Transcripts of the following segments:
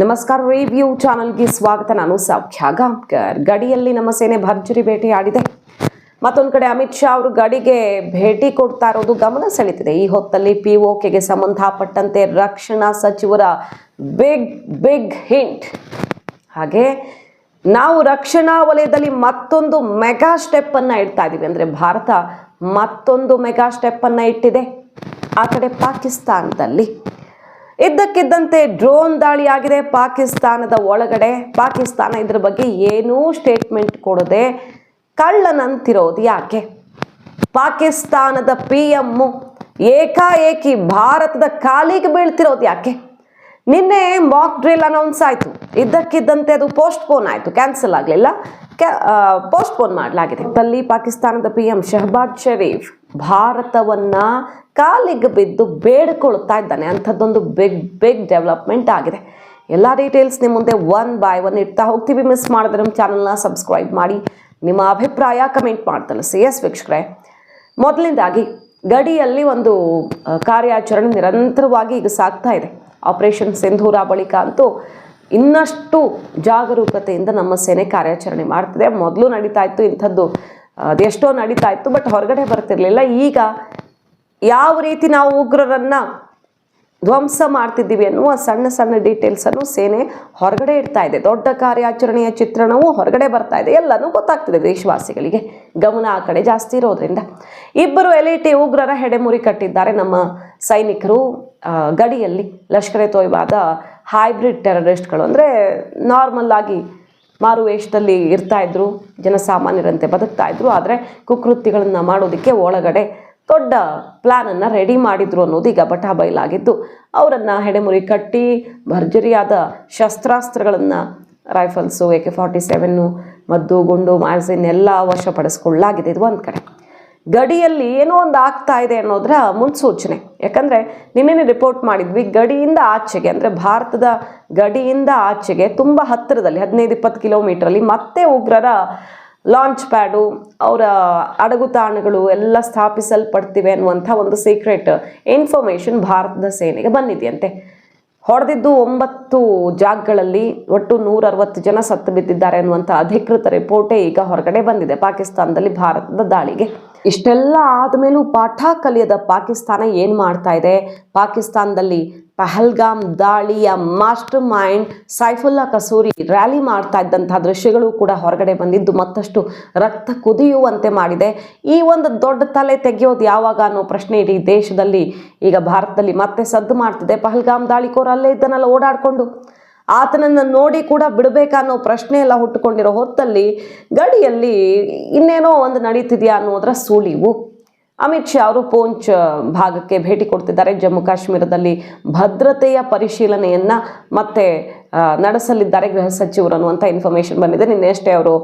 ನಮಸ್ಕಾರ ರಿವ್ಯೂ ಚಾನಲ್ಗೆ ಸ್ವಾಗತ. ನಾನು ಸೌಖ್ಯ ಗಡಿಯಲ್ಲಿ ನಮ್ಮ ಸೇನೆ ಭರ್ಜರಿ ಆಡಿದೆ. ಮತ್ತೊಂದು ಕಡೆ ಅಮಿತ್ ಶಾ ಅವರು ಗಡಿಗೆ ಭೇಟಿ ಕೊಡ್ತಾ ಇರೋದು ಗಮನ ಸೆಳೀತಿದೆ ಈ ಹೊತ್ತಲ್ಲಿ ಪಿ ಗೆ ಸಂಬಂಧಪಟ್ಟಂತೆ ರಕ್ಷಣಾ ಸಚಿವರ ಬಿಗ್ ಬಿಗ್ ಹಿಂಟ್ ಹಾಗೆ ನಾವು ರಕ್ಷಣಾ ವಲಯದಲ್ಲಿ ಮತ್ತೊಂದು ಮೆಗಾ ಸ್ಟೆಪ್ ಅನ್ನ ಇಡ್ತಾ ಇದೀವಿ. ಅಂದ್ರೆ ಭಾರತ ಮತ್ತೊಂದು ಮೆಗಾ ಸ್ಟೆಪ್ ಅನ್ನ ಇಟ್ಟಿದೆ. ಆ ಕಡೆ ಪಾಕಿಸ್ತಾನದಲ್ಲಿ. ಇದ್ದಕ್ಕಿದ್ದಂತೆ ಡ್ರೋನ್ ದಾಳಿಯಾಗಿದೆ. ಪಾಕಿಸ್ತಾನದ ಒಳಗಡೆ ಪಾಕಿಸ್ತಾನ ಇದ್ರ ಬಗ್ಗೆ ಏನೂ ಸ್ಟೇಟ್ಮೆಂಟ್ ಕೊಡದೆ ಕಳ್ಳನಂತಿರೋದು ಯಾಕೆ? ಪಾಕಿಸ್ತಾನದ ಪಿ ಎಮ್ಮು ಏಕಾಏಕಿ ಭಾರತದ ಕಾಲಿಗೆ ಬೀಳ್ತಿರೋದು ಯಾಕೆ? ನಿನ್ನೆ ಮಾಕ್ ಡ್ರಿಲ್ ಅನೌನ್ಸ್ ಆಯಿತು. ಇದ್ದಕ್ಕಿದ್ದಂತೆ ಅದು ಪೋಸ್ಟ್ಪೋನ್ ಆಯಿತು. ಕ್ಯಾನ್ಸಲ್ ಆಗಲಿಲ್ಲ. ಪೋಸ್ಟ್ಪೋನ್ ಮಾಡಲಾಗಿದೆ. ಅಲ್ಲಿ ಪಾಕಿಸ್ತಾನದ ಪಿ ಎಂ ಶಹಬಾಜ್ ಶರೀಫ್ ಭಾರತವನ್ನ ಕಾಲಿಗೆ ಬಿದ್ದು ಬೇಡ್ಕೊಳ್ತಾ ಇದ್ದಾನೆ. ಅಂಥದ್ದೊಂದು ಬಿಗ್ ಬಿಗ್ ಡೆವಲಪ್ಮೆಂಟ್ ಆಗಿದೆ. ಎಲ್ಲ ಡೀಟೇಲ್ಸ್ ನಿಮ್ಮ ಮುಂದೆ ಒನ್ ಬೈ ಒನ್ ಇಡ್ತಾ ಹೋಗ್ತೀವಿ. ಮಿಸ್ ಮಾಡಿದ್ರೆ ನಮ್ಮ ಚಾನಲ್ನ ಸಬ್ಸ್ಕ್ರೈಬ್ ಮಾಡಿ. ನಿಮ್ಮ ಅಭಿಪ್ರಾಯ ಕಮೆಂಟ್ ಮಾಡ್ತಲ್ಲ ಸಿ ಎಸ್ ವೀಕ್ಷಕರೇ. ಮೊದಲಿಂದಾಗಿ ಗಡಿಯಲ್ಲಿ ಒಂದು ಕಾರ್ಯಾಚರಣೆ ನಿರಂತರವಾಗಿ ಈಗ ಸಾಗ್ತಾ ಇದೆ. ಆಪರೇಷನ್ ಸಿಂಧೂರ ಬಳಿಕ ಅಂತೂ ಇನ್ನಷ್ಟು ಜಾಗರೂಕತೆಯಿಂದ ನಮ್ಮ ಸೇನೆ ಕಾರ್ಯಾಚರಣೆ ಮಾಡ್ತಿದೆ. ಮೊದಲು ನಡೀತಾ ಇತ್ತು ಇಂಥದ್ದು ಅದೆಷ್ಟೋ ನಡೀತಾ ಇತ್ತು, ಬಟ್ ಹೊರಗಡೆ ಬರ್ತಿರ್ಲಿಲ್ಲ. ಈಗ ಯಾವ ರೀತಿ ನಾವು ಉಗ್ರರನ್ನ ಧ್ವಂಸ ಮಾಡ್ತಿದ್ದೀವಿ ಅನ್ನುವ ಸಣ್ಣ ಸಣ್ಣ ಡೀಟೇಲ್ಸನ್ನು ಸೇನೆ ಹೊರಗಡೆ ಇಡ್ತಾ ಇದೆ. ದೊಡ್ಡ ಕಾರ್ಯಾಚರಣೆಯ ಚಿತ್ರಣವು ಹೊರಗಡೆ ಬರ್ತಾ ಇದೆ. ಎಲ್ಲನೂ ಗೊತ್ತಾಗ್ತಿದೆ ದೇಶವಾಸಿಗಳಿಗೆ. ಗಮನ ಆ ಕಡೆ ಜಾಸ್ತಿ ಇರೋದ್ರಿಂದ. ಇಬ್ಬರು ಎಲಿಟಿ ಉಗ್ರರ ಹೆಡೆಮುರಿ ಕಟ್ಟಿದ್ದಾರೆ ನಮ್ಮ ಸೈನಿಕರು. ಗಡಿಯಲ್ಲಿ ಲಷ್ಕರೆ ತೊಯ್ಬಾದ ಹೈಬ್ರಿಡ್ ಟೆರರಿಸ್ಟ್ಗಳು ಅಂದರೆ ನಾರ್ಮಲ್ ಆಗಿ ಮಾರು ವೇಷದಲ್ಲಿ ಇರ್ತಾಯಿದ್ರು ಜನಸಾಮಾನ್ಯರಂತೆ ಬದುಕ್ತಾ ಇದ್ರು, ಆದರೆ ಕುಕೃತ್ಯಗಳನ್ನು ಮಾಡೋದಕ್ಕೆ ಒಳಗಡೆ ದೊಡ್ಡ ಪ್ಲ್ಯಾನನ್ನು ರೆಡಿ ಮಾಡಿದ್ರು ಅನ್ನೋದು ಈಗ ಬಟಾ ಬಯಲಾಗಿದ್ದು ಅವರನ್ನು ಹೆಡೆಮುರಿ ಕಟ್ಟಿ, ಭರ್ಜರಿಯಾದ ಶಸ್ತ್ರಾಸ್ತ್ರಗಳನ್ನು rifles A K forty seven ಮದ್ದು, ಗುಂಡು ಮ್ಯಾಗ್ಝಿನ್ ಎಲ್ಲ ವಶಪಡಿಸ್ಕೊಳ್ಳಾಗಿದೆ ಇದು ಒಂದು ಕಡೆ. ಗಡಿಯಲ್ಲಿ ಏನೋ ಒಂದು ಆಗ್ತಾ ಇದೆ ಅನ್ನೋದರ ಮುನ್ಸೂಚನೆ. ಯಾಕಂದರೆ ನಿನ್ನೆ ರಿಪೋರ್ಟ್ ಮಾಡಿದ್ವಿ, ಗಡಿಯಿಂದ ಆಚೆಗೆ, ಅಂದರೆ ಭಾರತದ ಗಡಿಯಿಂದ ಆಚೆಗೆ ತುಂಬ ಹತ್ತಿರದಲ್ಲಿ, ಹದಿನೈದು, ಇಪ್ಪತ್ತು ಕಿಲೋಮೀಟ್ರಲ್ಲಿ ಮತ್ತೆ ಉಗ್ರರ ಲಾಂಚ್ ಪ್ಯಾಡು ಅವರ ಅಡಗುತಾಣಗಳು ಎಲ್ಲ ಸ್ಥಾಪಿಸಲ್ಪಡ್ತಿವೆ ಅನ್ನುವಂಥ ಒಂದು ಸೀಕ್ರೆಟ್ ಇನ್ಫಾರ್ಮೇಶನ್ ಭಾರತದ ಸೇನೆಗೆ ಬಂದಿದೆಯಂತೆ. ಹೊಡೆದಿದ್ದು ಒಂಬತ್ತು ಜಾಗಗಳಲ್ಲಿ ಒಟ್ಟು ನೂರ ಅರವತ್ತು ಜನ ಸತ್ತು ಬಿದ್ದಿದ್ದಾರೆ ಅನ್ನುವಂಥ ಅಧಿಕೃತ ರಿಪೋರ್ಟೇ ಈಗ ಹೊರಗಡೆ ಬಂದಿದೆ, ಪಾಕಿಸ್ತಾನದಲ್ಲಿ ಭಾರತದ ದಾಳಿಗೆ. ಇಷ್ಟೆಲ್ಲ ಆದಮೇಲೂ ಪಾಠ ಕಲಿಯದ ಪಾಕಿಸ್ತಾನ ಏನು ಮಾಡ್ತಾ ಇದೆ? ಪಾಕಿಸ್ತಾನದಲ್ಲಿ ಪಹಲ್ಗಾಮ್ ದಾಳಿಯ master mind Saifullah Kasuri rally ಮಾಡ್ತಾ ಇದ್ದಂತಹ ದೃಶ್ಯಗಳು ಕೂಡ ಹೊರಗಡೆ ಬಂದಿದ್ದು ಮತ್ತಷ್ಟು ರಕ್ತ ಕುದಿಯುವಂತೆ ಮಾಡಿದೆ. ಈ ಒಂದು ದೊಡ್ಡ ತಲೆ ತೆಗೆಯೋದು ಯಾವಾಗ ಅನ್ನೋ ಪ್ರಶ್ನೆ ಇಡೀ ದೇಶದಲ್ಲಿ ಈಗ ಭಾರತದಲ್ಲಿ ಮತ್ತೆ ಸದ್ದು ಮಾಡ್ತಿದೆ. ಪಹಲ್ಗಾಮ್ ದಾಳಿಕೋರ ಅಲ್ಲೇ ಇದ್ದನಲ್ಲ ಓಡಾಡಿಕೊಂಡು. ಆತನನ್ನು ನೋಡಿ ಕೂಡ ಬಿಡಬೇಕಾ ಅನ್ನೋ ಪ್ರಶ್ನೆ ಎಲ್ಲ ಹುಟ್ಟುಕೊಂಡಿರೋ ಹೊತ್ತಲ್ಲಿ ಗಡಿಯಲ್ಲಿ ಇನ್ನೇನೋ ಒಂದು ನಡೀತಿದೆಯಾ ಅನ್ನೋದರ ಸುಳಿವು. ಅಮಿತ್ ಶಾ ಅವರು ಪೂಂಚ್ ಭಾಗಕ್ಕೆ ಭೇಟಿ ಕೊಡ್ತಿದ್ದಾರೆ. ಜಮ್ಮು ಕಾಶ್ಮೀರದಲ್ಲಿ ಭದ್ರತೆಯ ಪರಿಶೀಲನೆಯನ್ನು ಮತ್ತೆ ನಡೆಸಲಿದ್ದಾರೆ ಗೃಹ ಸಚಿವರು ಅನ್ನುವಂಥ ಇನ್ಫಾರ್ಮೇಶನ್ ಬಂದಿದೆ. ನಿನ್ನೆಷ್ಟೇ ಅವರು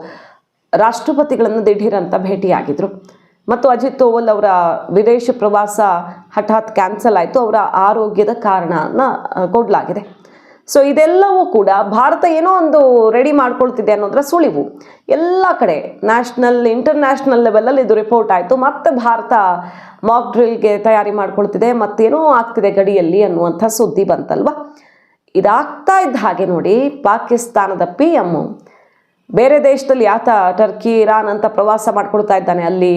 ರಾಷ್ಟ್ರಪತಿಗಳನ್ನು ದಿಢೀರಂತ ಅಂತ ಭೇಟಿಯಾಗಿದ್ರು. ಮತ್ತು ಅಜಿತ್ ದೋವಲ್ ಅವರ ವಿದೇಶ ಪ್ರವಾಸ ಹಠಾತ್ ಕ್ಯಾನ್ಸಲ್ ಆಯಿತು. ಅವರ ಆರೋಗ್ಯದ ಕಾರಣನ ಕೊಡಲಾಗಿದೆ. ಸೊ ಇದೆಲ್ಲವೂ ಕೂಡ ಭಾರತ ಏನೋ ಒಂದು ರೆಡಿ ಮಾಡ್ಕೊಳ್ತಿದೆ ಅನ್ನೋದರ ಸುಳಿವು. ಎಲ್ಲ ಕಡೆ ನ್ಯಾಷನಲ್ ಇಂಟರ್ನ್ಯಾಷನಲ್ ಲೆವೆಲಲ್ಲಿ ಇದು ರಿಪೋರ್ಟ್ ಆಯಿತು. ಮತ್ತೆ ಭಾರತ ಮಾಕ್ ಡ್ರಿಲ್ಗೆ ತಯಾರಿ ಮಾಡ್ಕೊಳ್ತಿದೆ, ಮತ್ತೇನೋ ಆಗ್ತಿದೆ ಗಡಿಯಲ್ಲಿ ಅನ್ನುವಂಥ ಸುದ್ದಿ ಬಂತಲ್ವಾ? ಇದಾಗ್ತಾ ಇದ್ದ ಹಾಗೆ ನೋಡಿ, ಪಾಕಿಸ್ತಾನದ ಪಿ ಬೇರೆ ದೇಶದಲ್ಲಿ ಆತ ಟರ್ಕಿ ಇರಾನ್ ಅಂತ ಪ್ರವಾಸ ಮಾಡ್ಕೊಳ್ತಾ ಇದ್ದಾನೆ. ಅಲ್ಲಿ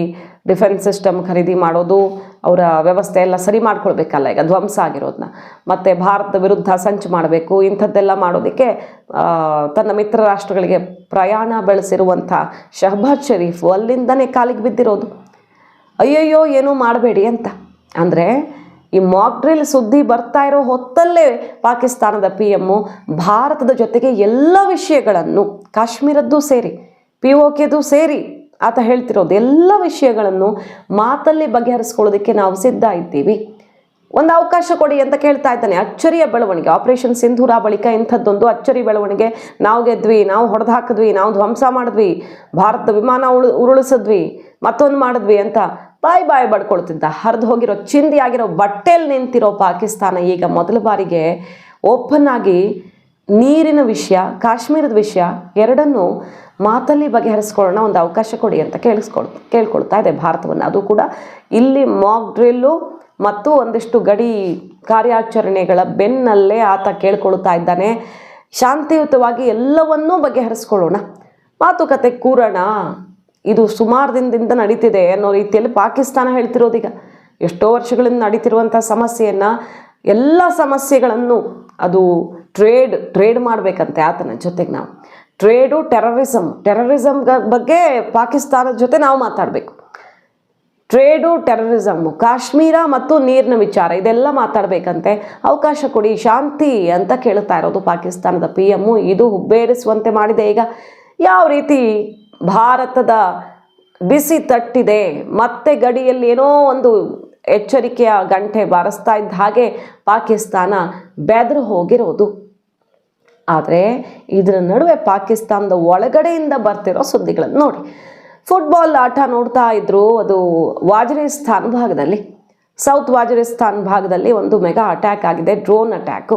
ಡಿಫೆನ್ಸ್ ಸಿಸ್ಟಮ್ ಖರೀದಿ ಮಾಡೋದು ಅವರ ವ್ಯವಸ್ಥೆ ಎಲ್ಲ ಸರಿ ಮಾಡ್ಕೊಳ್ಬೇಕಲ್ಲ, ಈಗ ಧ್ವಂಸ ಆಗಿರೋದನ್ನ ಮತ್ತು ಭಾರತದ ವಿರುದ್ಧ ಸಂಚು ಮಾಡಬೇಕು, ಇಂಥದ್ದೆಲ್ಲ ಮಾಡೋದಕ್ಕೆ ತನ್ನ ಮಿತ್ರ ರಾಷ್ಟ್ರಗಳಿಗೆ ಪ್ರಯಾಣ ಬೆಳೆಸಿರುವಂಥ ಶಹಬಾಜ್ ಶರೀಫು ಅಲ್ಲಿಂದನೇ ಕಾಲಿಗೆ ಬಿದ್ದಿರೋದು. ಅಯ್ಯಯ್ಯೋ, ಏನೂ ಮಾಡಬೇಡಿ ಅಂತ. ಅಂದರೆ ಈ ಮಾಕ್ ಡ್ರಿಲ್ ಸುದ್ದಿ ಬರ್ತಾ ಇರೋ ಹೊತ್ತಲ್ಲೇ ಪಾಕಿಸ್ತಾನದ ಪಿ ಎಮ್ಮು ಭಾರತದ ಜೊತೆಗೆ ಎಲ್ಲ ವಿಷಯಗಳನ್ನು, ಕಾಶ್ಮೀರದ್ದು ಸೇರಿ ಪಿ ಓಕೆದು ಕೆದು ಸೇರಿ ಆತ ಹೇಳ್ತಿರೋದು ಎಲ್ಲ ವಿಷಯಗಳನ್ನು ಮಾತಲ್ಲಿ ಬಗೆಹರಿಸ್ಕೊಳ್ಳೋದಕ್ಕೆ ನಾವು ಸಿದ್ಧ ಇದ್ದೀವಿ. ಒಂದು ಅವಕಾಶ ಕೊಡಿ ಅಂತ ಕೇಳ್ತಾ ಇದ್ದಾನೆ. ಅಚ್ಚರಿಯ ಬೆಳವಣಿಗೆ ಆಪರೇಷನ್ ಸಿಂಧೂರ ಬಳಿಕ ಇಂಥದ್ದೊಂದು ಅಚ್ಚರಿ ಬೆಳವಣಿಗೆ. ನಾವು ಗೆದ್ವಿ, ನಾವು ಹೊಡೆದು ಹಾಕಿದ್ವಿ ನಾವು ಧ್ವಂಸ ಮಾಡಿದ್ವಿ, ಭಾರತದ ವಿಮಾನ ಉಳು, ಉರುಳಿಸಿದ್ವಿ, ಮತ್ತೊಂದು ಮಾಡಿದ್ವಿ ಅಂತ ಬಾಯ್ ಬಾಯ್ ಬಡ್ಕೊಳ್ತಿದ್ದ. ಹರಿದು ಹೋಗಿರೋ ಚಿಂದಿ ಆಗಿರೋ ಬಟ್ಟೆಯಲ್ಲಿ ನಿಂತಿರೋ ಪಾಕಿಸ್ತಾನ ಈಗ ಮೊದಲ ಬಾರಿಗೆ ಓಪನ್ ಆಗಿ ನೀರಿನ ವಿಷಯ, ಕಾಶ್ಮೀರದ ವಿಷಯ ಎರಡನ್ನೂ ಮಾತಲ್ಲಿ ಬಗೆಹರಿಸ್ಕೊಳ್ಳೋಣ, ಒಂದು ಅವಕಾಶ ಕೊಡಿ ಅಂತ ಕೇಳಿಸ್ಕೊಳ್, ಕೇಳ್ಕೊಳ್ತಾ ಇದೆ ಭಾರತವನ್ನು. ಅದು ಕೂಡ ಇಲ್ಲಿ ಮಾಕ್ ಡ್ರಿಲ್ಲು ಮತ್ತು ಒಂದಿಷ್ಟು ಗಡಿ ಕಾರ್ಯಾಚರಣೆಗಳ ಬೆನ್ನಲ್ಲೇ ಆತ ಕೇಳ್ಕೊಳ್ತಾ ಇದ್ದಾನೆ. ಶಾಂತಿಯುತವಾಗಿ ಎಲ್ಲವನ್ನೂ ಬಗೆಹರಿಸ್ಕೊಳ್ಳೋಣ. ಮಾತುಕತೆ ಕೂರೋಣ. ಇದು ಸುಮಾರು ದಿನದಿಂದ ನಡೀತಿದೆ ಅನ್ನೋ ರೀತಿಯಲ್ಲಿ ಪಾಕಿಸ್ತಾನ ಹೇಳ್ತಿರೋದೀಗ. ಎಷ್ಟೋ ವರ್ಷಗಳಿಂದ ನಡೀತಿರುವಂಥ ಸಮಸ್ಯೆಯನ್ನು, ಎಲ್ಲ ಸಮಸ್ಯೆಗಳನ್ನು ಅದು ಟ್ರೇಡ್ ಟ್ರೇಡ್ ಮಾಡಬೇಕಂತೆ ಆತನ ಜೊತೆಗೆ ನಾವು. ಟ್ರೇಡು ಟೆರರಿಸಮ್ ಟೆರರಿಸಮ್ ಬಗ್ಗೆ ಪಾಕಿಸ್ತಾನದ ಜೊತೆ ನಾವು ಮಾತಾಡಬೇಕು. ಟ್ರೇಡು ಟೆರರಿಸಮ್ಮು ಕಾಶ್ಮೀರ ಮತ್ತು ನೀರಿನ ವಿಚಾರ, ಇದೆಲ್ಲ ಮಾತಾಡಬೇಕಂತೆ. ಅವಕಾಶ ಕೊಡಿ, ಶಾಂತಿ ಅಂತ ಕೇಳ್ತಾ ಇರೋದು ಪಾಕಿಸ್ತಾನದ ಪಿ ಎಮ್ಮು ಇದು ಹುಬ್ಬೇರಿಸುವಂತೆ ಮಾಡಿದೆ. ಈಗ ಯಾವ ರೀತಿ ಭಾರತದ ಬಿಸಿ ತಟ್ಟಿದೆ, ಮತ್ತೆ ಗಡಿಯಲ್ಲಿ ಏನೋ ಒಂದು ಎಚ್ಚರಿಕೆಯ ಗಂಟೆ ಬಾರಿಸ್ತಾ ಇದ್ದ ಹಾಗೆ ಪಾಕಿಸ್ತಾನ ಬೆದರು ಹೋಗಿರೋದು. ಆದರೆ ಇದರ ನಡುವೆ ಪಾಕಿಸ್ತಾನದ ಒಳಗಡೆಯಿಂದ ಬರ್ತಿರೋ ಸುದ್ದಿಗಳನ್ನು ನೋಡಿ. ಫುಟ್ಬಾಲ್ ಆಟ ನೋಡ್ತಾ ಇದ್ರು ಅದು ವಾಜರಿಸ್ತಾನ್ ಭಾಗದಲ್ಲಿ. ಸೌತ್ ವಾಜರಿಸ್ತಾನ್ ಭಾಗದಲ್ಲಿ ಒಂದು ಮೆಗಾ ಅಟ್ಯಾಕ್ ಆಗಿದೆ, ಡ್ರೋನ್ ಅಟ್ಯಾಕು.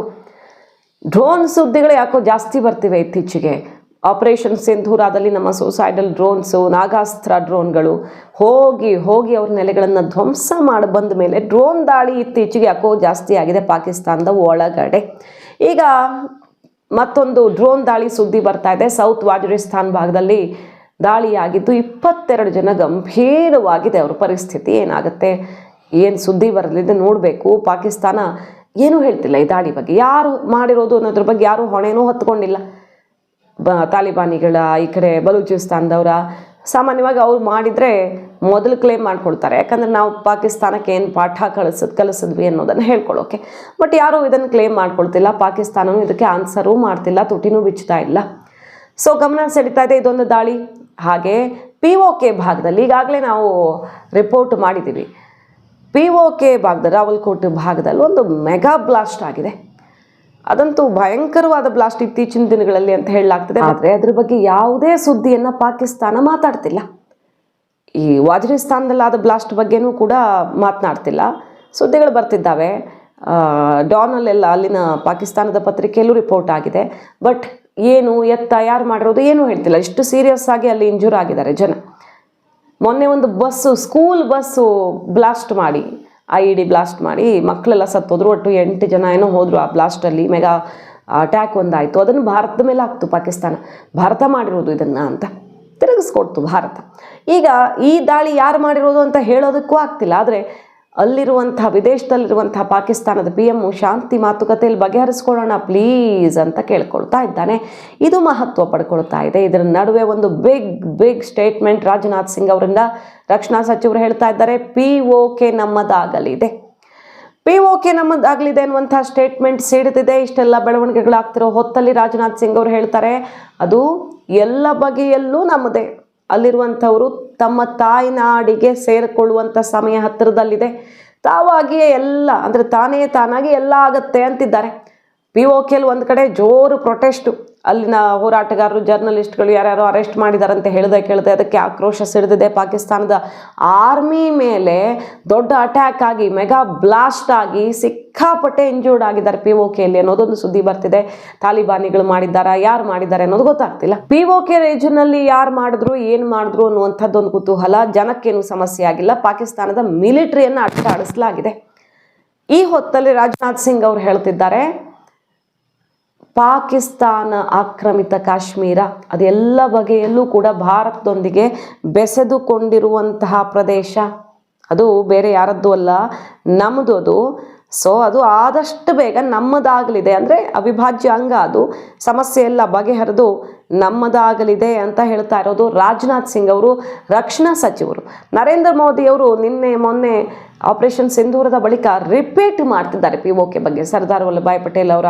ಡ್ರೋನ್ ಸುದ್ದಿಗಳು ಯಾಕೋ ಜಾಸ್ತಿ ಬರ್ತಿವೆ ಇತ್ತೀಚೆಗೆ. ಆಪರೇಷನ್ ಸಿಂಧೂರಾದಲ್ಲಿ ನಮ್ಮ ಸೂಸೈಡಲ್ ಡ್ರೋನ್ಸು, ನಾಗಾಸ್ತ್ರ ಡ್ರೋನ್ಗಳು ಹೋಗಿ ಹೋಗಿ ಅವ್ರ ನೆಲೆಗಳನ್ನು ಧ್ವಂಸ ಮಾಡಿ ಬಂದ ಮೇಲೆ ಡ್ರೋನ್ ದಾಳಿ ಇತ್ತೀಚೆಗೆ ಯಾಕೋ ಜಾಸ್ತಿ ಆಗಿದೆ ಪಾಕಿಸ್ತಾನದ ಒಳಗಡೆ. ಈಗ ಮತ್ತೊಂದು ಡ್ರೋನ್ ದಾಳಿ ಸುದ್ದಿ ಬರ್ತಾ ಇದೆ. ಸೌತ್ ವಾಜರಿಸ್ತಾನ್ ಭಾಗದಲ್ಲಿ ದಾಳಿಯಾಗಿದ್ದು ಇಪ್ಪತ್ತೆರಡು ಜನ ಗಂಭೀರವಾಗಿದೆ. ಅವ್ರ ಪರಿಸ್ಥಿತಿ ಏನಾಗುತ್ತೆ? ಏನು ಸುದ್ದಿ ಬರಲಿದೆ ನೋಡಬೇಕು. ಪಾಕಿಸ್ತಾನ ಏನೂ ಹೇಳ್ತಿಲ್ಲ ಈ ದಾಳಿ ಬಗ್ಗೆ. ಯಾರು ಮಾಡಿರೋದು ಅನ್ನೋದ್ರ ಬಗ್ಗೆ ಯಾರೂ ಹೊಣೆನೂ ಹೊತ್ಕೊಂಡಿಲ್ಲ. ಬ, ತಾಲಿಬಾನಿಗಳ ಈ ಕಡೆ ಬಲೂಚಿಸ್ತಾನದವರ ಸಾಮಾನ್ಯವಾಗಿ ಅವ್ರು ಮಾಡಿದರೆ ಮೊದಲು ಕ್ಲೇಮ್ ಮಾಡ್ಕೊಳ್ತಾರೆ ಯಾಕಂದರೆ ನಾವು ಪಾಕಿಸ್ತಾನಕ್ಕೆ ಏನು ಪಾಠ ಕಳಿಸದ್ ಕಲಿಸಿದ್ವಿ ಅನ್ನೋದನ್ನು ಹೇಳ್ಕೊಳ್ಳೋಕೆ. ಬಟ್ ಯಾರೂ ಇದನ್ನು ಕ್ಲೇಮ್ ಮಾಡ್ಕೊಳ್ತಿಲ್ಲ. ಪಾಕಿಸ್ತಾನವೂ ಇದಕ್ಕೆ ಆನ್ಸರೂ ಮಾಡ್ತಿಲ್ಲ. ತುಟಿನೂ ಬಿಚ್ತಾ ಇಲ್ಲ. ಸೊ ಗಮನ ಸೆಳೀತಾ ಇದೆ ಇದೊಂದು ದಾಳಿ. ಹಾಗೆ ಪಿ ಒ ಕೆ ಭಾಗದಲ್ಲಿ ಈಗಾಗಲೇ ನಾವು ರಿಪೋರ್ಟ್ ಮಾಡಿದ್ದೀವಿ. ಪಿ ಒ ಕೆ ಭಾಗದ ರಾವಲ್ಕೋಟ್ ಭಾಗದಲ್ಲಿ ಒಂದು ಮೆಗಾ ಬ್ಲಾಸ್ಟ್ ಆಗಿದೆ. ಅದಂತೂ ಭಯಂಕರವಾದ ಬ್ಲಾಸ್ಟ್ ಇತ್ತೀಚಿನ ದಿನಗಳಲ್ಲಿ ಅಂತ ಹೇಳಲಾಗ್ತದೆ. ಆದರೆ ಅದ್ರ ಬಗ್ಗೆ ಯಾವುದೇ ಸುದ್ದಿಯನ್ನು ಪಾಕಿಸ್ತಾನ ಮಾತಾಡ್ತಿಲ್ಲ. ಈ ವಾಜರಿಸ್ತಾನದಲ್ಲಾದ ಬ್ಲಾಸ್ಟ್ ಬಗ್ಗೆನೂ ಕೂಡ ಮಾತನಾಡ್ತಿಲ್ಲ. ಸುದ್ದಿಗಳು ಬರ್ತಿದ್ದಾವೆ. ಡಾನಲ್ಲೆಲ್ಲ ಅಲ್ಲಿನ ಪಾಕಿಸ್ತಾನದ ಪತ್ರಿಕೆಯಲ್ಲೂ ರಿಪೋರ್ಟ್ ಆಗಿದೆ. ಬಟ್ ಏನು ಎತ್ತ ಯಾರು ಮಾಡಿರೋದು ಏನೂ ಹೇಳ್ತಿಲ್ಲ. ಇಷ್ಟು ಸೀರಿಯಸ್ ಆಗಿ ಅಲ್ಲಿ ಇಂಜೂರ್ ಆಗಿದ್ದಾರೆ ಜನ. ಮೊನ್ನೆ ಒಂದು ಬಸ್ಸು ಸ್ಕೂಲ್ ಬಸ್ಸು ಬ್ಲಾಸ್ಟ್ ಮಾಡಿ ಐ ಇ ಡಿ ಬ್ಲಾಸ್ಟ್ ಮಾಡಿ ಮಕ್ಕಳೆಲ್ಲ ಸತ್ತೋದ್ರು, ಒಟ್ಟು ಎಂಟು ಜನ ಏನೋ ಹೋದ್ರು ಆ ಬ್ಲಾಸ್ಟಲ್ಲಿ ಮೆಗಾ ಅಟ್ಯಾಕ್ ಒಂದಾಯಿತು. ಅದನ್ನು ಭಾರತದ ಮೇಲೆ ಹಾಕ್ತು ಪಾಕಿಸ್ತಾನ. ಭಾರತ ಮಾಡಿರೋದು ಇದನ್ನು ಅಂತ ತಿರುಗಿಸ್ಕೊಡ್ತು ಭಾರತ. ಈಗ ಈ ದಾಳಿ ಯಾರು ಮಾಡಿರೋದು ಅಂತ ಹೇಳೋದಕ್ಕೂ ಆಗ್ತಿಲ್ಲ. ಆದರೆ ಅಲ್ಲಿರುವಂಥ ವಿದೇಶದಲ್ಲಿರುವಂಥ ಪಾಕಿಸ್ತಾನದ ಪಿ ಎಮ್ಮು ಶಾಂತಿ ಮಾತುಕತೆಯಲ್ಲಿ ಬಗೆಹರಿಸ್ಕೊಳ್ಳೋಣ, ಪ್ಲೀಸ್ ಅಂತ ಕೇಳ್ಕೊಳ್ತಾ ಇದ್ದಾನೆ. ಇದು ಮಹತ್ವ ಪಡ್ಕೊಳ್ತಾ ಇದೆ. ಇದರ ನಡುವೆ ಒಂದು big big statement Rajnath Singh ಅವರಿಂದ ರಕ್ಷಣಾ ಸಚಿವರು ಹೇಳ್ತಾ ಇದ್ದಾರೆ ಪಿ ಓ ಕೆ ನಮ್ಮದಾಗಲಿದೆ. ಪಿ ಓ ಕೆ ನಮ್ಮದಾಗಲಿದೆ ಅನ್ನುವಂಥ ಸ್ಟೇಟ್ಮೆಂಟ್ ಸಿಡಿದಿದೆ ಇಷ್ಟೆಲ್ಲ ಬೆಳವಣಿಗೆಗಳಾಗ್ತಿರೋ ಹೊತ್ತಲ್ಲಿ ರಾಜನಾಥ್ ಸಿಂಗ್ ಅವರು ಹೇಳ್ತಾರೆ, ಅದು ಎಲ್ಲ ಬಗೆಯಲ್ಲೂ ನಮ್ಮದೇ. ಅಲ್ಲಿರುವಂಥವರು ತಮ್ಮ ತಾಯ್ನಾಡಿಗೆ ಸೇರಿಕೊಳ್ಳುವಂಥ ಸಮಯ ಹತ್ತಿರದಲ್ಲಿದೆ. ತಾವಾಗಿಯೇ ಎಲ್ಲ, ಅಂದರೆ ತಾನೇ ತಾನಾಗಿ ಎಲ್ಲ ಆಗತ್ತೆ ಅಂತಿದ್ದಾರೆ. ಪಿ ಓ ಕೆಲ್ ಒಂದು ಕಡೆ ಜೋರು ಪ್ರೊಟೆಸ್ಟು ಅಲ್ಲಿನ ಹೋರಾಟಗಾರರು, ಜರ್ನಲಿಸ್ಟ್ಗಳು ಯಾರ್ಯಾರು ಅರೆಸ್ಟ್ ಮಾಡಿದ್ದಾರೆ ಅಂತ ಹೇಳಿದೆ ಕೇಳಿದೆ ಅದಕ್ಕೆ ಆಕ್ರೋಶ ಸಿಡಿದಿದೆ. ಪಾಕಿಸ್ತಾನದ ಆರ್ಮಿ ಮೇಲೆ ದೊಡ್ಡ ಅಟ್ಯಾಕ್ ಆಗಿ ಮೆಗಾ ಬ್ಲಾಸ್ಟ್ ಆಗಿ ಸಿಕ್ಕಾಪಟ್ಟೆ ಇಂಜೂರ್ಡ್ ಆಗಿದ್ದಾರೆ ಪಿ ಓ ಕೆಯಲ್ಲಿ ಅನ್ನೋದೊಂದು ಸುದ್ದಿ ಬರ್ತಿದೆ. ತಾಲಿಬಾನಿಗಳು ಮಾಡಿದ್ದಾರಾ, ಯಾರು ಮಾಡಿದ್ದಾರೆ ಅನ್ನೋದು ಗೊತ್ತಾಗ್ತಿಲ್ಲ. ಪಿ ಓ ಕೆ ಯಾರು ಮಾಡಿದ್ರು, ಏನು ಮಾಡಿದ್ರು ಅನ್ನುವಂಥದ್ದೊಂದು ಕುತೂಹಲ, ಜನಕ್ಕೇನು ಸಮಸ್ಯೆ ಆಗಿಲ್ಲ. ಪಾಕಿಸ್ತಾನದ ಮಿಲಿಟರಿಯನ್ನು ಅಟ್ಟಾಡಿಸಲಾಗಿದೆ ಈ ಹೊತ್ತಲ್ಲಿ ರಾಜನಾಥ್ ಸಿಂಗ್ ಅವರು ಹೇಳ್ತಿದ್ದಾರೆ ಪಾಕಿಸ್ತಾನ ಆಕ್ರಮಿತ ಕಾಶ್ಮೀರ, ಅದೆಲ್ಲ ಬಗೆಯಲ್ಲೂ ಕೂಡ ಭಾರತದೊಂದಿಗೆ ಬೆಸೆದುಕೊಂಡಿರುವಂತಹ ಪ್ರದೇಶ. ಅದು ಬೇರೆ ಯಾರದ್ದು ಅಲ್ಲ ನಮ್ಮದು ಅದು. ಸೊ ಅದು ಆದಷ್ಟು ಬೇಗ ನಮ್ಮದಾಗಲಿದೆ. ಅಂದರೆ ಅವಿಭಾಜ್ಯ ಅಂಗ ಅದು. ಸಮಸ್ಯೆ ಎಲ್ಲ ಬಗೆಹರಿದು ನಮ್ಮದಾಗಲಿದೆ ಅಂತ ಹೇಳ್ತಾ ಇರೋದು ರಾಜನಾಥ್ ಸಿಂಗ್ ಅವರು, ರಕ್ಷಣಾ ಸಚಿವರು. ನರೇಂದ್ರ ಮೋದಿ ಅವರು ನಿನ್ನೆ ಮೊನ್ನೆ ಆಪರೇಷನ್ ಸಿಂಧೂರದ ಬಳಿಕ ರಿಪೀಟ್ ಮಾಡ್ತಿದ್ದಾರೆ ಪಿ ಒ ಕೆ ಬಗ್ಗೆ. ಸರ್ದಾರ್ ವಲ್ಲಭಾಯ್ ಪಟೇಲ್ ಅವರ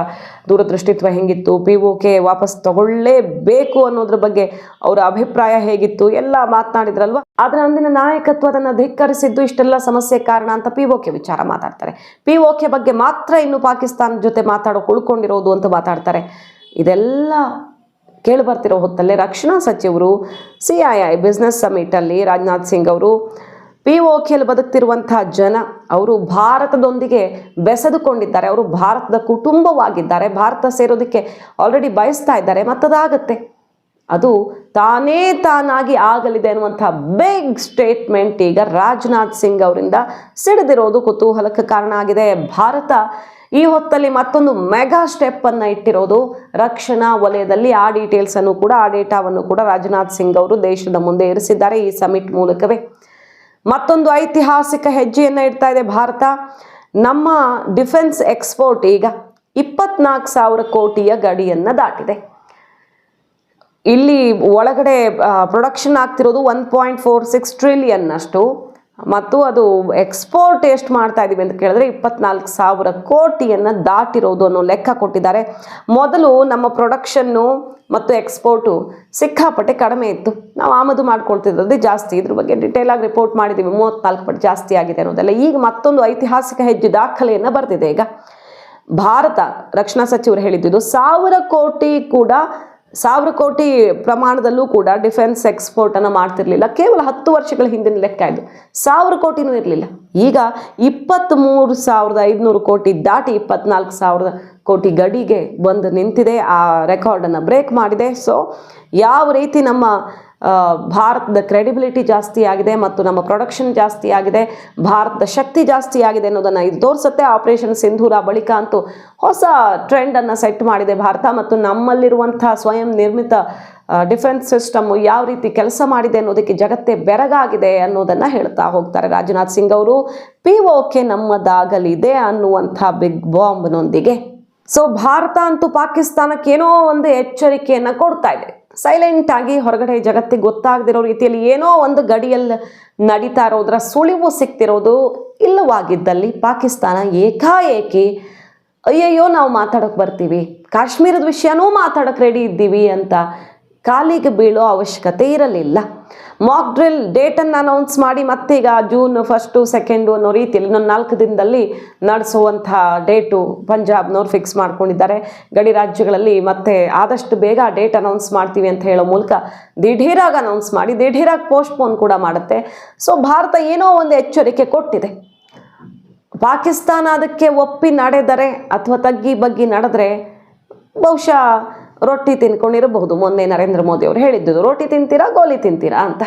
ದೂರದೃಷ್ಟಿತ್ವ ಹೇಗಿತ್ತು ಪಿ ಒ ಕೆ ವಾಪಸ್ ತಗೊಳ್ಳೇಬೇಕು ಅನ್ನೋದ್ರ ಬಗ್ಗೆ ಅವರ ಅಭಿಪ್ರಾಯ ಹೇಗಿತ್ತು, ಎಲ್ಲ ಮಾತನಾಡಿದ್ರಲ್ವ? ಆದರೆ ಅಂದಿನ ನಾಯಕತ್ವ ಅದನ್ನು ಧಿಕ್ಕರಿಸಿದ್ದು ಇಷ್ಟೆಲ್ಲ ಸಮಸ್ಯೆ ಕಾರಣ ಅಂತ ಪಿ ಒ ಕೆ ವಿಚಾರ ಮಾತಾಡ್ತಾರೆ. ಪಿ ಒ ಕೆ ಬಗ್ಗೆ ಮಾತ್ರ ಇನ್ನು ಪಾಕಿಸ್ತಾನ ಜೊತೆ ಮಾತಾಡೋ ಉಳ್ಕೊಂಡಿರೋದು ಅಂತ ಮಾತಾಡ್ತಾರೆ. ಇದೆಲ್ಲ ಕೇಳಿ ಬರ್ತಿರೋ ಹೊತ್ತಲ್ಲೇ ರಕ್ಷಣಾ ಸಚಿವರು ಸಿ ಐ ಐ ಬಿಸ್ನೆಸ್ ಸಮಿಟಲ್ಲಿ ರಾಜನಾಥ್ ಸಿಂಗ್ ಅವರು ಪಿ ಒ ಕೆಲ್ ಬದುಕ್ತಿರುವಂತಹ ಜನ, ಅವರು ಭಾರತದೊಂದಿಗೆ ಬೆಸೆದುಕೊಂಡಿದ್ದಾರೆ, ಅವರು ಭಾರತದ ಕುಟುಂಬವಾಗಿದ್ದಾರೆ, ಭಾರತ ಸೇರೋದಕ್ಕೆ ಆಲ್ರೆಡಿ ಬಯಸ್ತಾ ಇದ್ದಾರೆ, ಮತ್ತದಾಗತ್ತೆ. ಅದು ತಾನೇ ತಾನಾಗಿ ಆಗಲಿದೆ ಅನ್ನುವಂಥ ಬಿಗ್ ಸ್ಟೇಟ್ಮೆಂಟ್ ಈಗ ರಾಜನಾಥ್ ಸಿಂಗ್ ಅವರಿಂದ ಸಿಡಿದಿರೋದು ಕುತೂಹಲಕ್ಕೆ ಕಾರಣ ಆಗಿದೆ. ಭಾರತ ಈ ಹೊತ್ತಲ್ಲಿ ಮತ್ತೊಂದು ಮೆಗಾ ಸ್ಟೆಪ್ ಅನ್ನ ಇಟ್ಟಿರೋದು ರಕ್ಷಣಾ ವಲಯದಲ್ಲಿ ಆ ಡೀಟೇಲ್ಸ್ ಅನ್ನು ಕೂಡ, ಆ ಡೇಟಾವನ್ನು ಕೂಡ ರಾಜನಾಥ್ ಸಿಂಗ್ ಅವರು ದೇಶದ ಮುಂದೆ ಇರಿಸಿದ್ದಾರೆ ಈ ಸಮಿಟ್ ಮೂಲಕವೇ. ಮತ್ತೊಂದು ಐತಿಹಾಸಿಕ ಹೆಜ್ಜೆಯನ್ನ ಇಡ್ತಾ ಇದೆ ಭಾರತ. ನಮ್ಮ ಡಿಫೆನ್ಸ್ ಎಕ್ಸ್ಪೋರ್ಟ್ ಈಗ ಇಪ್ಪತ್ನಾಲ್ಕು ಸಾವಿರ ಕೋಟಿಯ ಗಡಿಯನ್ನ ದಾಟಿದೆ. ಇಲ್ಲಿ ಒಳಗಡೆ ಪ್ರೊಡಕ್ಷನ್ ಆಗ್ತಿರೋದು one point four six trillion ಅಷ್ಟು ಮತ್ತು ಅದು ಎಕ್ಸ್ಪೋರ್ಟ್ ಎಷ್ಟು ಮಾಡ್ತಾ ಇದ್ದೀವಿ ಅಂತ ಕೇಳಿದ್ರೆ ಇಪ್ಪತ್ನಾಲ್ಕು ಸಾವಿರ ಕೋಟಿಯನ್ನು ದಾಟಿರೋದು ಅನ್ನೋ ಲೆಕ್ಕ ಕೊಟ್ಟಿದ್ದಾರೆ. ಮೊದಲು ನಮ್ಮ ಪ್ರೊಡಕ್ಷನ್ನು ಮತ್ತು ಎಕ್ಸ್ಪೋರ್ಟು ಸಿಕ್ಕಾಪಟ್ಟೆ ಕಡಿಮೆ ಇತ್ತು. ನಾವು ಆಮದು ಮಾಡ್ಕೊಳ್ತಿದ್ದದ್ದು ಜಾಸ್ತಿ. ಇದ್ರ ಬಗ್ಗೆ ಡಿಟೇಲ್ ಆಗಿ ರಿಪೋರ್ಟ್ ಮಾಡಿದ್ದೀವಿ. ಮೂವತ್ನಾಲ್ಕು ಪಟ್ಟು ಜಾಸ್ತಿ ಆಗಿದೆ ಅನ್ನೋದೆಲ್ಲ. ಈಗ ಮತ್ತೊಂದು ಐತಿಹಾಸಿಕ ಹೆಜ್ಜೆ ದಾಖಲೆಯನ್ನು ಬರೆದಿದೆ ಈಗ. ಭಾರತ ರಕ್ಷಣಾ ಸಚಿವರು ಹೇಳಿದ್ದು ಸಾವಿರ ಕೋಟಿ ಕೂಡ ಸಾವಿರ ಕೋಟಿ ಪ್ರಮಾಣದಲ್ಲೂ ಕೂಡ ಡಿಫೆನ್ಸ್ ಎಕ್ಸ್ಪೋರ್ಟನ್ನು ಮಾಡ್ತಿರ್ಲಿಲ್ಲ. ಕೇವಲ ಹತ್ತು ವರ್ಷಗಳ ಹಿಂದಿನ ಲೆಕ್ಕ ಇದು. ಸಾವಿರ ಕೋಟಿನೂ ಇರಲಿಲ್ಲ. ಈಗ ಇಪ್ಪತ್ತ್ಮೂರು ಸಾವಿರದ ಐದುನೂರು ಕೋಟಿ ದಾಟಿ ಇಪ್ಪತ್ನಾಲ್ಕು ಸಾವಿರದ ಕೋಟಿ ಗಡಿಗೆ ಬಂದು ನಿಂತಿದೆ. ಆ ರೆಕಾರ್ಡನ್ನು ಬ್ರೇಕ್ ಮಾಡಿದೆ. ಸೊ ಯಾವ ರೀತಿ ನಮ್ಮ ಭಾರತದ ಕ್ರೆಡಿಬಿಲಿಟಿ ಜಾಸ್ತಿ ಆಗಿದೆ ಮತ್ತು ನಮ್ಮ ಪ್ರೊಡಕ್ಷನ್ ಜಾಸ್ತಿ ಆಗಿದೆ, ಭಾರತದ ಶಕ್ತಿ ಜಾಸ್ತಿ ಆಗಿದೆ ಅನ್ನೋದನ್ನು ಇದು ತೋರಿಸುತ್ತೆ. ಆಪರೇಷನ್ ಸಿಂಧೂರ ಬಳಿಕ ಅಂತೂ ಹೊಸ ಟ್ರೆಂಡನ್ನು ಸೆಟ್ ಮಾಡಿದೆ ಭಾರತ ಮತ್ತು ನಮ್ಮಲ್ಲಿರುವಂಥ ಸ್ವಯಂ ನಿರ್ಮಿತ ಡಿಫೆನ್ಸ್ ಸಿಸ್ಟಮ್ ಯಾವ ರೀತಿ ಕೆಲಸ ಮಾಡಿದೆ ಅನ್ನೋದಕ್ಕೆ ಜಗತ್ತೇ ಬೆರಗಾಗಿದೆ ಅನ್ನೋದನ್ನು ಹೇಳ್ತಾ ಹೋಗ್ತಾರೆ. ರಾಜನಾಥ್ ಸಿಂಗ್ ಅವರು ಪಿ ಓಕೆ ನಮ್ಮದಾಗಲಿದೆ ಅನ್ನುವಂಥ ಬಿಗ್ ಬಾಂಬ್ನೊಂದಿಗೆ ಸೊ ಭಾರತ ಅಂತೂ ಪಾಕಿಸ್ತಾನಕ್ಕೇನೋ ಒಂದು ಎಚ್ಚರಿಕೆಯನ್ನು ಕೊಡ್ತಾ ಇದೆ. ಸೈಲೆಂಟ್ ಆಗಿ ಹೊರಗಡೆ ಜಗತ್ತಿಗೆ ಗೊತ್ತಾಗದಿರೋ ರೀತಿಯಲ್ಲಿ ಏನೋ ಒಂದು ಗಡಿಯಲ್ಲಿ ನಡೀತಾ ಇರೋದ್ರ ಸುಳಿವು ಸಿಕ್ತಿರೋದು ಇಲ್ಲವಾಗಿದ್ದಲ್ಲಿ ಪಾಕಿಸ್ತಾನ ಏಕಾಏಕಿ, ಅಯ್ಯಯ್ಯೋ, ನಾವು ಮಾತಾಡೋಕೆ ಬರ್ತೀವಿ. ಕಾಶ್ಮೀರದ ವಿಷಯನೂ ಮಾತಾಡೋಕೆ ರೆಡಿ ಇದ್ದೀವಿ ಅಂತ ಕಾಲಿಗೆ ಬೀಳೋ ಅವಶ್ಯಕತೆ ಇರಲಿಲ್ಲ. ಮಾಕ್ ಡ್ರಿಲ್ ಡೇಟನ್ನು ಅನೌನ್ಸ್ ಮಾಡಿ ಮತ್ತೀಗ ಜೂನ್ ಫಸ್ಟು ಸೆಕೆಂಡು ಅನ್ನೋ ರೀತಿಯಲ್ಲಿ ಇನ್ನೊಂದು ನಾಲ್ಕು ದಿನದಲ್ಲಿ ನಡೆಸುವಂಥ ಡೇಟು ಪಂಜಾಬ್ನವ್ರು ಫಿಕ್ಸ್ ಮಾಡ್ಕೊಂಡಿದ್ದಾರೆ. ಗಡಿ ರಾಜ್ಯಗಳಲ್ಲಿ ಮತ್ತೆ ಆದಷ್ಟು ಬೇಗ ಡೇಟ್ ಅನೌನ್ಸ್ ಮಾಡ್ತೀವಿ ಅಂತ ಹೇಳೋ ಮೂಲಕ ದಿಢೀರಾಗಿ ಅನೌನ್ಸ್ ಮಾಡಿ, ದಿಢೀರಾಗಿ ಪೋಸ್ಟ್ಪೋನ್ ಕೂಡ ಮಾಡುತ್ತೆ. ಸೊ ಭಾರತ ಏನೋ ಒಂದು ಎಚ್ಚರಿಕೆ ಕೊಟ್ಟಿದೆ. ಪಾಕಿಸ್ತಾನ ಅದಕ್ಕೆ ಒಪ್ಪಿ ನಡೆದರೆ ಅಥವಾ ತಗ್ಗಿ ಬಗ್ಗಿ ನಡೆದರೆ ಬಹುಶಃ ರೊಟ್ಟಿ ತಿನ್ಕೊಂಡಿರಬಹುದು. ಮೊನ್ನೆ ನರೇಂದ್ರ ಮೋದಿ ಅವರು ಹೇಳಿದ್ದು ರೊಟ್ಟಿ ತಿಂತೀರಾ, ಗೋಲಿ ತಿಂತೀರಾ? ಅಂತ.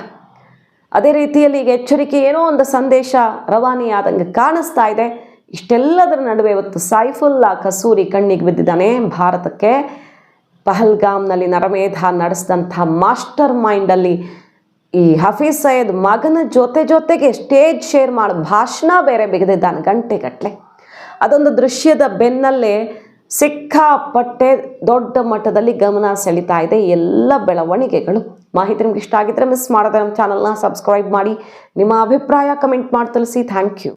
ಅದೇ ರೀತಿಯಲ್ಲಿ ಈಗ ಎಚ್ಚರಿಕೆ ಏನೋ ಒಂದು ಸಂದೇಶ ರವಾನೆಯಾದಂಗೆ ಕಾಣಿಸ್ತಾ ಇದೆ. ಇಷ್ಟೆಲ್ಲದರ ನಡುವೆ ಇವತ್ತು ಸೈಫುಲ್ಲಾ ಕಸೂರಿ ಕಣ್ಣಿಗೆ ಬಿದ್ದಿದ್ದಾನೆ. ಭಾರತಕ್ಕೆ ಪಹಲ್ಗಾಮ್ನಲ್ಲಿ ನರಮೇಧ ನಡೆಸಿದಂಥ ಮಾಸ್ಟರ್ ಮೈಂಡಲ್ಲಿ ಈ ಹಫೀಸ್ ಸಯದ್ ಮಗನ ಜೊತೆ ಜೊತೆಗೆ ಸ್ಟೇಜ್ ಶೇರ್ ಮಾಡೋ, ಭಾಷಣ ಬೇರೆ ಬಿಗಿದಿದ್ದಾನೆ ಗಂಟೆಗಟ್ಟಲೆ ಅದೊಂದು ದೃಶ್ಯದ ಬೆನ್ನಲ್ಲೇ ಸಿಕ್ಕಾಪಟ್ಟೆ ದೊಡ್ಡ ಮಟ್ಟದಲ್ಲಿ ಗಮನ ಸೆಳೀತಾ ಇದೆ. ಎಲ್ಲ ಬೆಳವಣಿಗೆಗಳು. ಮಾಹಿತಿ ನಿಮ್ಗೆ ಇಷ್ಟ ಆಗಿದ್ರೆ ಮಿಸ್ ಮಾಡದೆ ನಮ್ಮ ಚಾನಲ್ನ ಸಬ್ಸ್ಕ್ರೈಬ್ ಮಾಡಿ. ನಿಮ್ಮ ಅಭಿಪ್ರಾಯ ಕಮೆಂಟ್ ಮಾಡಿ ತಿಳಿಸಿ. Thank you